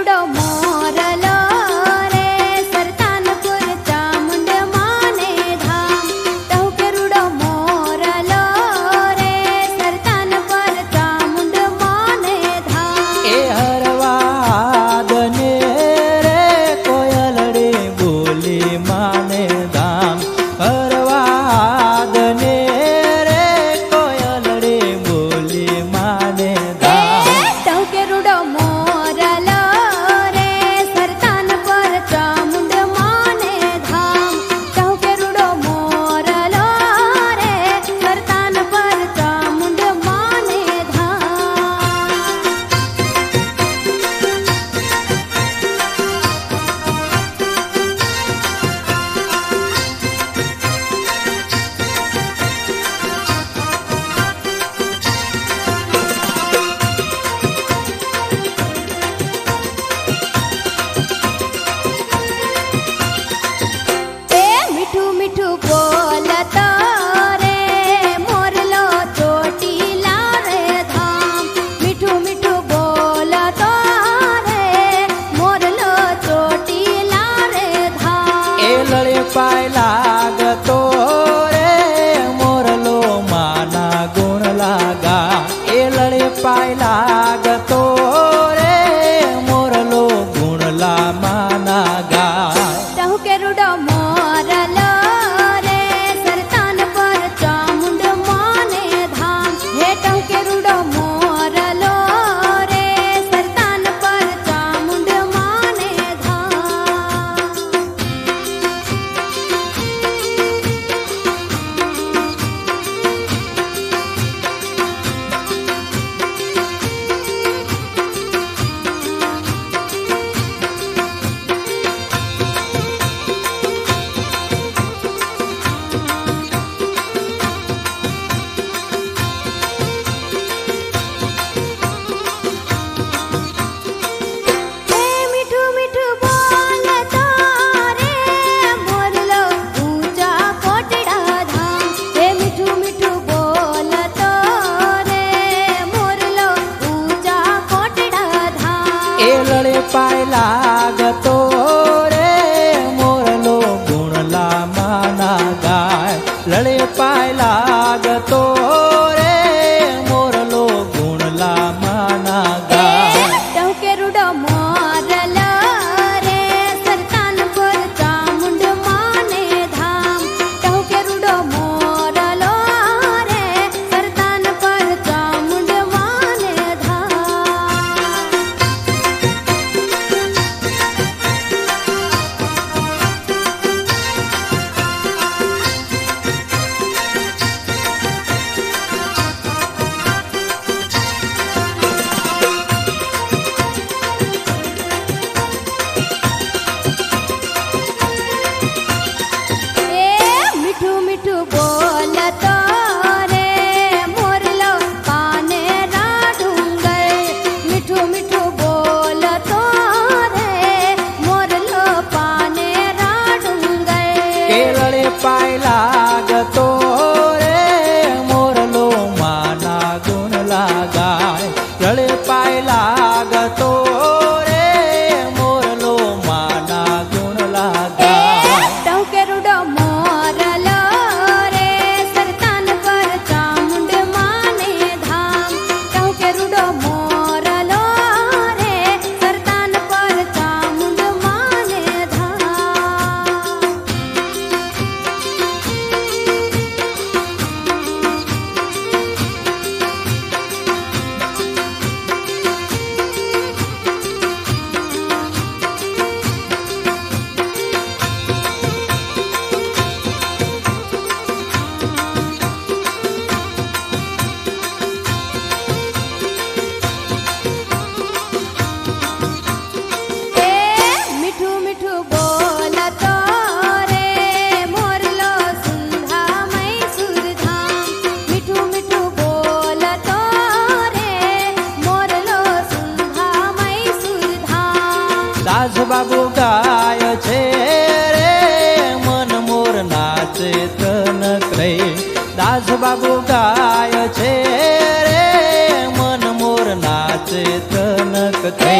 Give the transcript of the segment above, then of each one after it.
చూడమా. baila. આજ બાબુ ગાય છે રે મન મોર નાચે તન ક્રે. દાસ બાબુ ગાય છે રે મન મોર નાચે તન ક્રે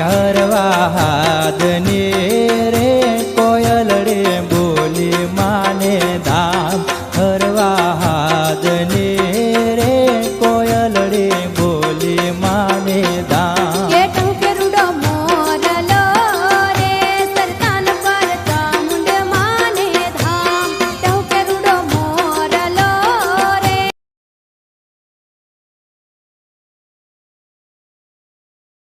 हरवा